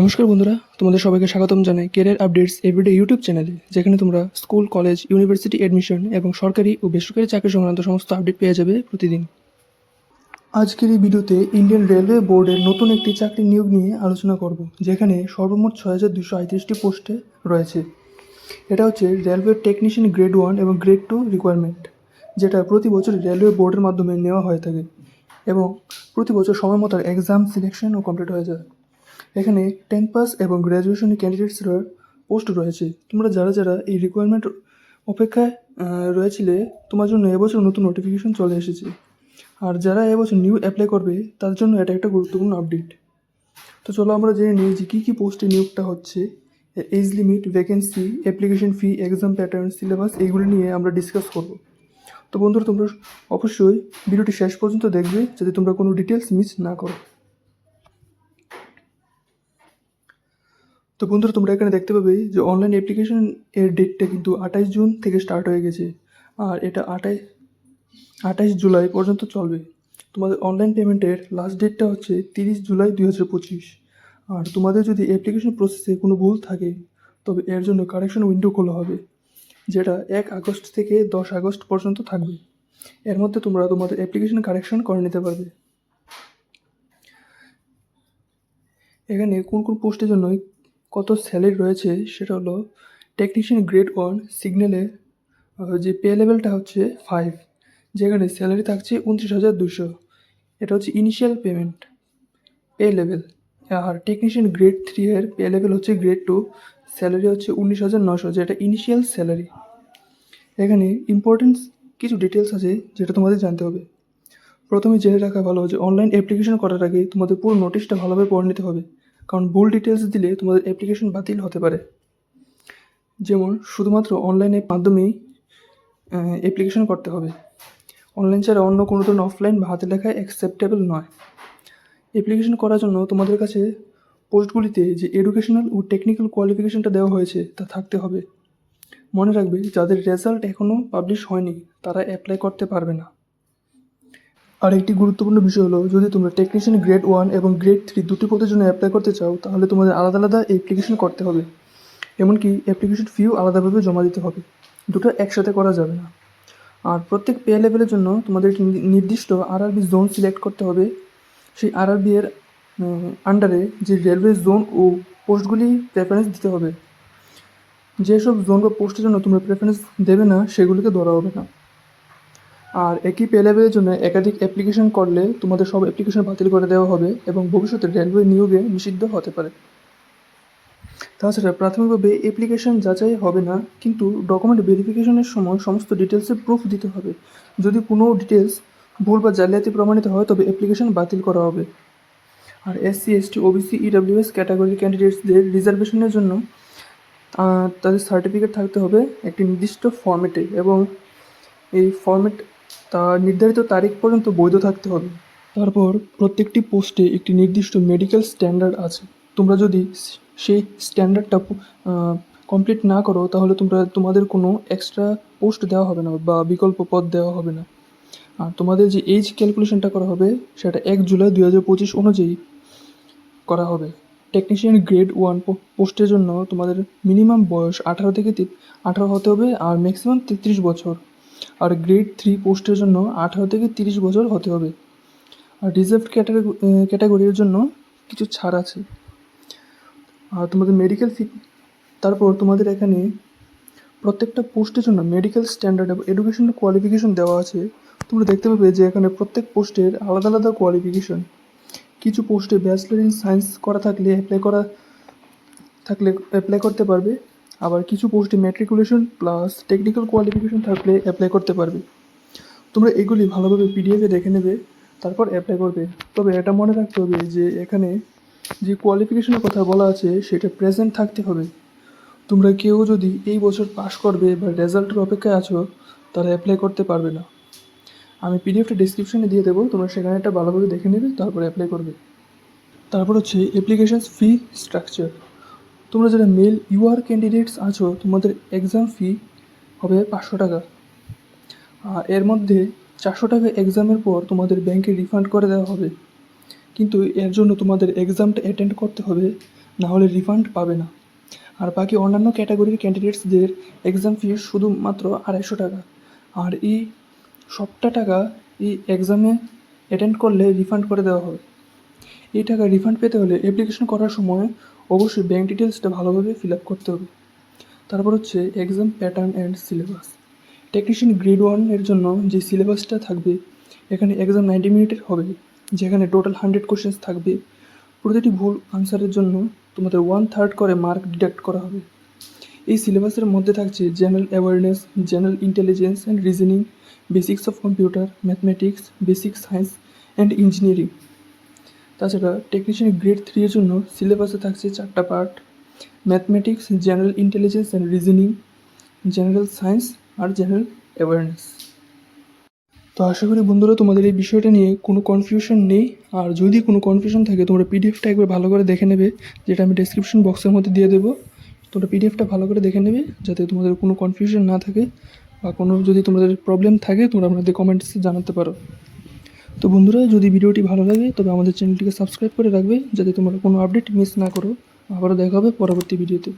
নমস্কার বন্ধুরা, তোমাদের সবাইকে স্বাগতম জানাই কেরিয়ার আপডেটস এভরিডে ইউটিউব চ্যানেলে যেখানে তোমরা স্কুল কলেজ ইউনিভার্সিটি অ্যাডমিশন এবং সরকারি ও বেসরকারি চাকরি সংক্রান্ত সমস্ত আপডেট পেয়ে যাবে প্রতিদিন। আজকের এই ভিডিওতে ইন্ডিয়ান রেলওয়ে বোর্ডের নতুন একটি চাকরি নিয়োগ নিয়ে আলোচনা করব, যেখানে সর্বমোট ছয় হাজার দুশো আঁত্রিশটি পোস্টে রয়েছে। এটা হচ্ছে রেলওয়ে টেকনিশিয়ান গ্রেড ওয়ান এবং গ্রেড টু রিকোয়ারমেন্ট যেটা প্রতি বছর রেলওয়ে বোর্ডের মাধ্যমে নেওয়া হয়ে থাকে এবং প্রতি বছর সময় মতো এক্সাম সিলেকশনও কমপ্লিট হয়ে যায়। এখানে টেন পাস এবং গ্র্যাজুয়েশন ক্যান্ডিডেটসরা পোস্ট রয়েছে। তোমরা যারা যারা এই রিকোয়ারমেন্ট অপেক্ষায় রয়েছিলে, তোমার জন্য এবছর নতুন নোটিফিকেশন চলে এসেছে। আর যারা এবছর নিউ অ্যাপ্লাই করবে তার জন্য এটা একটা গুরুত্বপূর্ণ আপডেট তো চলো আমরা জেনে নিই যে কী কী পোস্টে নিয়োগটা হচ্ছে। Age limit vacancy application fee exam pattern syllabus এইগুলো নিয়ে আমরা ডিসকাস করব। তো বন্ধুরা, তোমরা অবশ্যই ভিডিওটি শেষ পর্যন্ত দেখবে, যাতে তোমরা কোনো ডিটেলস মিস না করো। তো বন্ধুরা, তোমরা এখানে দেখতে পাবে যে অনলাইন অ্যাপ্লিকেশন এর ডেটটা কিন্তু আঠাশ জুন থেকে স্টার্ট হয়ে গেছে। আর এটা আঠাশ আঠাশ জুলাই পর্যন্ত চলবে। তোমাদের অনলাইন পেমেন্টের লাস্ট ডেটটা হচ্ছে তিরিশ জুলাই দুই হাজার পঁচিশ। আর তোমাদের যদি অ্যাপ্লিকেশন প্রসেসে কোনো ভুল থাকে, তবে এর জন্য কারেকশন উইন্ডো খোলা হবে, যেটা এক আগস্ট থেকে দশ আগস্ট পর্যন্ত থাকবে। এর মধ্যে তোমরা তোমাদের অ্যাপ্লিকেশন কারেকশন করে নিতে পারবে। এখানে কোন কোন পোস্টের জন্য কত স্যালারি রয়েছে সেটা হলো টেকনিশিয়ান গ্রেড ওয়ান সিগন্যালের যে পে লেভেলটা হচ্ছে ফাইভ যেখানে স্যালারি থাকছে উনত্রিশ হাজার দুশো এটা হচ্ছে ইনিশিয়াল পেমেন্ট পে লেভেল আর টেকনিশিয়ান গ্রেড থ্রি এর পে লেভেল হচ্ছে গ্রেড টু স্যালারি হচ্ছে উনিশ হাজার নশো যেটা ইনিশিয়াল স্যালারি এখানে ইম্পর্টেন্স কিছু ডিটেলস আছে যেটা তোমাদের জানতে হবে। প্রথমে জেনে রাখা ভালো যে অনলাইন অ্যাপ্লিকেশন করার আগে তোমাদের পুরো নোটিশটা ভালোভাবে পড়ে নিতে হবে। কারণ ভুল ডিটেলস দিলে তোমাদের অ্যাপ্লিকেশন বাতিল হতে পারে। যেমন শুধুমাত্র অনলাইনের মাধ্যমেই অ্যাপ্লিকেশন করতে হবে। অনলাইন ছাড়া অন্য কোনো ধরনের অফলাইন বা হাতে লেখায় অ্যাকসেপ্টেবল নয়। অ্যাপ্লিকেশন করার জন্য তোমাদের কাছে পোস্টগুলিতে যে এডুকেশনাল ও টেকনিক্যাল কোয়ালিফিকেশনটা দেওয়া হয়েছে, তা থাকতে হবে। মনে রাখবে, যাদের রেজাল্ট এখনও পাবলিশ হয়নি, তারা অ্যাপ্লাই করতে পারবে না। আর একটি গুরুত্বপূর্ণ বিষয় হলো, যদি তোমরা টেকনিশিয়ান গ্রেড ওয়ান এবং গ্রেড থ্রি দুটি পদের জন্য অ্যাপ্লাই করতে চাও, তাহলে তোমাদের আলাদা আলাদা অ্যাপ্লিকেশন করতে হবে। এমনকি অ্যাপ্লিকেশন ফিও আলাদাভাবে জমা দিতে হবে। দুটো একসাথে করা যাবে না। আর প্রত্যেক পে লেভেলের জন্য তোমাদের একটি নির্দিষ্ট আরআরবি জোন সিলেক্ট করতে হবে। সেই আরআরবি এর আন্ডারে যে রেলওয়ে জোন ও পোস্টগুলি প্রেফারেন্স দিতে হবে। যেসব জোন বা পোস্টের জন্য তোমরা প্রেফারেন্স দেবে না, সেগুলিকে ধরা হবে না। আর একই পে লেভেলের জন্য একাধিক অ্যাপ্লিকেশন করলে তোমাদের সব অ্যাপ্লিকেশন বাতিল করে দেওয়া হবে এবং ভবিষ্যতে রেলওয়ে নিয়োগে নিষিদ্ধ হতে পারে। তাছাড়া প্রাথমিকভাবে অ্যাপ্লিকেশন যাচাই হবে না, কিন্তু ডকুমেন্ট ভেরিফিকেশনের সময় সমস্ত ডিটেলসের প্রুফ দিতে হবে। যদি কোনো ডিটেলস ভুল বা জালিয়াতি প্রমাণিত হয়, তবে অ্যাপ্লিকেশন বাতিল করা হবে। আর SC ST OBC EWS category ক্যান্ডিডেটসদের রিজার্ভেশনের জন্য তাদের সার্টিফিকেট থাকতে হবে একটি নির্দিষ্ট ফর্মেটে এবং এই ফর্মেট তা নির্ধারিত তারিখ পর্যন্ত বৈধ থাকতে হবে। তারপর প্রত্যেকটি পোস্টে একটি নির্দিষ্ট মেডিকেল স্ট্যান্ডার্ড আছে। তোমরা যদি সেই স্ট্যান্ডার্ডটা কমপ্লিট না করো, তাহলে তোমরা, তোমাদের কোনো এক্সট্রা পোস্ট দেওয়া হবে না বা বিকল্প পদ দেওয়া হবে না। আর তোমাদের যে এজ ক্যালকুলেশনটা করা হবে, সেটা এক জুলাই দু হাজার পঁচিশ অনুযায়ী করা হবে। টেকনিশিয়ান গ্রেড ওয়ান পোস্টের জন্য তোমাদের মিনিমাম বয়স আঠারো থেকে আঠারো হতে হবে আর ম্যাক্সিমাম তেত্রিশ বছর। আর গ্রেড থ্রি পোস্টের জন্য আঠারো থেকে তিরিশ বছর হতে হবে। আর রিজার্ভ ক্যাটাগরি ক্যাটাগরির জন্য কিছু ছাড় আছে। আর তোমাদের মেডিকেল ফি তারপর তোমাদের এখানে প্রত্যেকটা পোস্টের জন্য মেডিকেল স্ট্যান্ডার্ড এবং এডুকেশনাল কোয়ালিফিকেশন দেওয়া আছে। তোমরা দেখতে পাবে যে এখানে প্রত্যেক পোস্টের আলাদা আলাদা কোয়ালিফিকেশন কিছু পোস্টে ব্যাচেলর ইন সায়েন্স করা থাকলে অ্যাপ্লাই করা, থাকলে অ্যাপ্লাই করতে পারবে। আবার কিছু পোস্টে ম্যাট্রিকুলেশন প্লাস টেকনিক্যাল কোয়ালিফিকেশন থাকলে অ্যাপ্লাই করতে পারবে। তোমরা এগুলি ভালোভাবে পিডিএফে দেখে নেবে, তারপর অ্যাপ্লাই করবে। তবে এটা মনে রাখতে হবে যে এখানে যে কোয়ালিফিকেশনের কথা বলা আছে, সেটা প্রেজেন্ট থাকতে হবে। তোমরা কেউ যদি এই বছর পাশ করবে বা রেজাল্টের অপেক্ষায় আছো, তারা অ্যাপ্লাই করতে পারবে না। আমি পিডিএফটা ডিসক্রিপশনে দিয়ে দেবো, তোমরা সেখানে একটা ভালোভাবে দেখে নেবে, তারপর অ্যাপ্লাই করবে। তারপর হচ্ছে অ্যাপ্লিকেশন ফি স্ট্রাকচার তোমরা যারা মেল ইউআর ক্যান্ডিডেটস আছো, তোমাদের এক্সাম ফি হবে পাঁচশো টাকা। এর মধ্যে চারশো টাকা এক্সামের পর তোমাদের ব্যাংকে রিফান্ড করে দেওয়া হবে। কিন্তু এর জন্য তোমাদের এক্সামটা অ্যাটেন্ড করতে হবে, না হলে রিফান্ড পাবে না। আর বাকি অন্যান্য ক্যাটাগরির ক্যান্ডিডেটসদের এক্সাম ফি শুধুমাত্র আড়াইশো টাকা। আর এই সবটা টাকা এই এক্সামে অ্যাটেন্ড করলে রিফান্ড করে দেওয়া হবে। এই টাকা রিফান্ড পেতে হলে অ্যাপ্লিকেশন করার সময় অবশ্যই ব্যাঙ্ক ডিটেলসটা ভালোভাবে ফিল আপ করতে হবে। তারপর হচ্ছে exam pattern and syllabus technician grade ওয়ানের জন্য যে সিলেবাসটা থাকবে, এখানে এক্সাম নাইনটি মিনিটের হবে, যেখানে টোটাল হান্ড্রেড কোশ্চেন্স থাকবে। প্রতিটি ভুল আনসারের জন্য তোমাদের ওয়ান থার্ড করে মার্ক ডিডাক্ট করা হবে। এই সিলেবাসের মধ্যে থাকছে general awareness general intelligence and reasoning basics of computer mathematics basic science and engineering তাছাড়া টেকনিশিয়ান গ্রেড থ্রি এর জন্য সিলেবাসে থাকছে চারটা part mathematics general intelligence and reasoning general science R general awareness তো আশা করি বন্ধুরা তোমাদের এই বিষয়টা নিয়ে কোনো কনফিউশন নেই, আর যদি কোনো কনফিউশন থাকে তোমরা পিডিএফটা একবার ভালো করে দেখে নেবে, যেটা আমি ডেসক্রিপশন বক্সের মধ্যে দিয়ে দেবো। তোমরা পিডিএফটা ভালো করে দেখে নেবে, যাতে তোমাদের কোনো কনফিউশন না থাকে, বা কোনো যদি তোমাদের প্রবলেম থাকে তোমরা আমাদের কমেন্টসে জানাতে পারো। তো বন্ধুরা, যদি ভিডিওটি ভালো লাগে, তবে আমাদের চ্যানেলটিকে সাবস্ক্রাইব করে রাখবে, যাতে তোমরা কোনো আপডেট মিস না করো। আবারও দেখা হবে পরবর্তী ভিডিওতে।